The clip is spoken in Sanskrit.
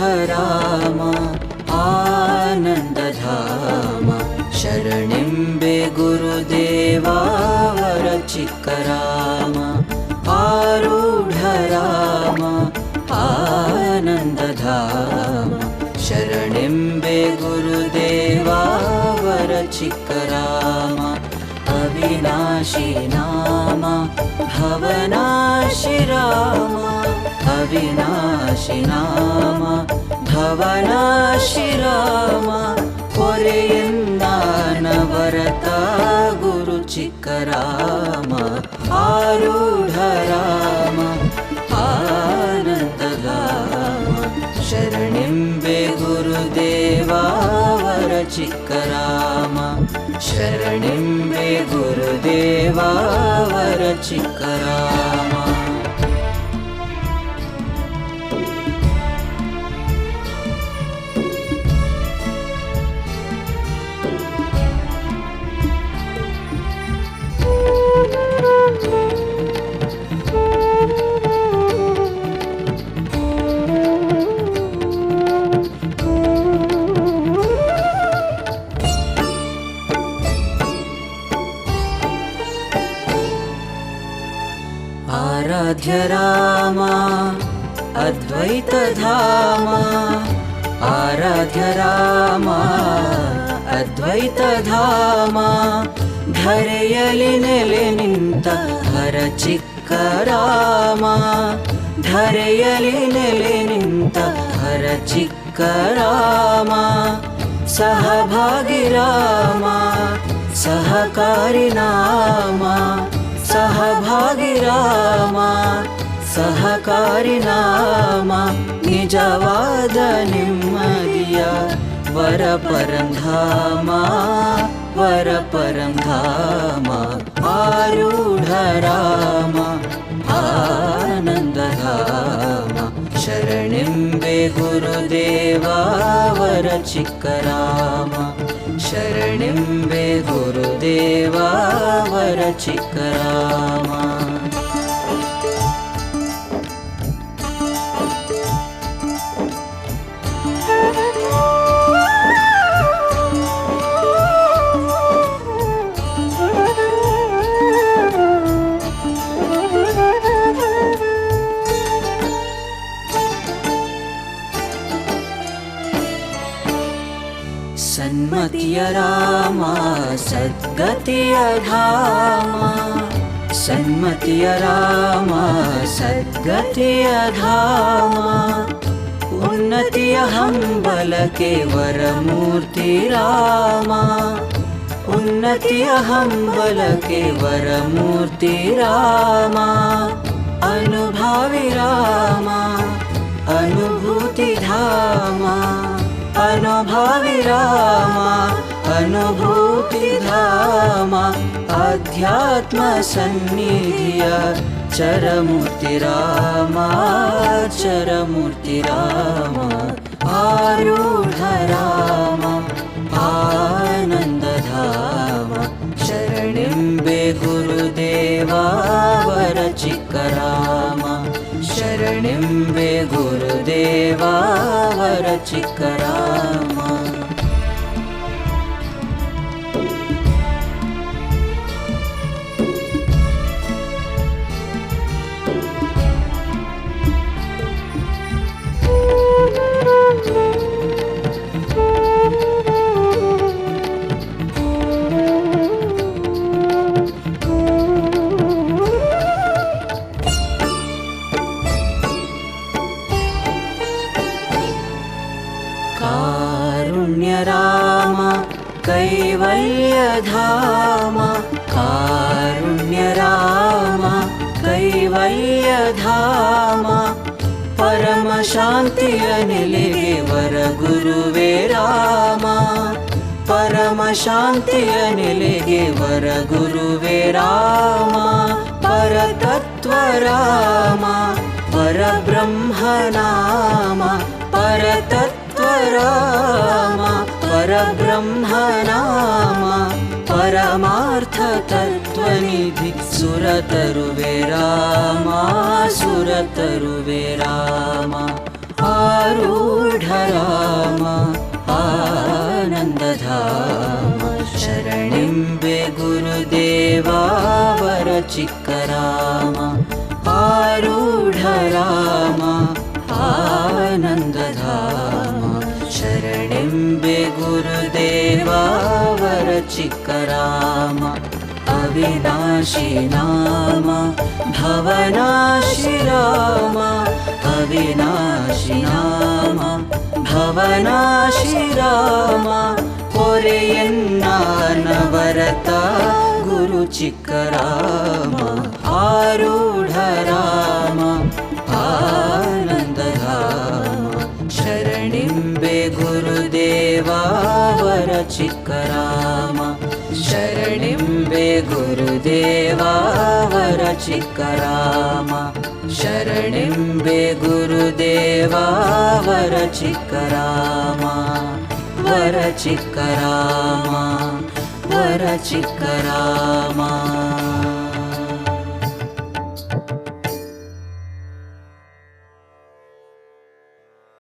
आरूढराम आनन्दधाम। शरणिम्बे गुरुदेवा वरचिक्कराम आरूढराम आनन्दधाम। शरणिम्बे गुरुदेवा वरचिक्कराम अविनाशी नाम भवनाशि राम अविनाशि नाम। भवनाशि राम कोलिन्नानवरता गुरुचिकराम आरूढ राम हारन्ददा शरणिम्बे गुरुदेवावरचिकराम रणिं मे गुरुदेवावरचिकरा ध राम अद्वैतधाम आराध्य राम अद्वैतधाम धरयलिन लिनिं त हर चिक्क राम। धरयलिन लिनिता हर चिक्क सहभागिराम सहकारिणा सहभागिराम सहकारि नाम निजवादनिम्मदिया मदीय वरपरं धाम वरपरं धाम आरुढराम आनन्दधाम शरणिं बे गुरुदेवावरचिक राम शरणिम्बे गुरुदेवा वरुचिकराम सन्मतिय राम सद्गतिय धाम सन्मतिय राम सद्गतिय धाम उन्नतिय हम्बलके वरमूर्ति राम उन्नतिय हम्बलके वरमूर्ति राम अनुभावि राम अनुभूति धाम अनुभवि राम अनुभूति धाम अध्यात्मसन्निधिय चरमूर्ति राम चरमूर्ति राम आरूढ राम आनन्दधाम शरणिम्बे गुरुदेवा वर शरणिम्बे गुरुदेवा वर चिक्कराम कारुण्य राम कैवल्यधाम। कारुण्य राम कैवल्यधाम परमशान्तिय निलिगे वर गुरुवे राम। परमशान्तिय निलिगे वर गुरुवे राम। परतत्त्व राम परब्रह्मनाम परतत्त्व राम परब्रह्मनाम परमार्थतत्त्वनिधि सुरतरुवे राम सुरतरुवे राम आरूढ राम आनन्दधाम शरणिम्बे गुरुदेवा वरचिक्कराम आरूढ राम आनन्दधाम शरणिम्बे गुरुदेवा वरचिक्कराम अविनाशि नाम भवनाशि राम अविनाशि नाम भवनाशि राम नवरता गुरुचिक्कराम शरणिम्बे गुरुदेवा वरचिक्कराम शरणिम्बे गुरुदेवा वरचिक्कराम वरचिक्कराम वरचिक्कराम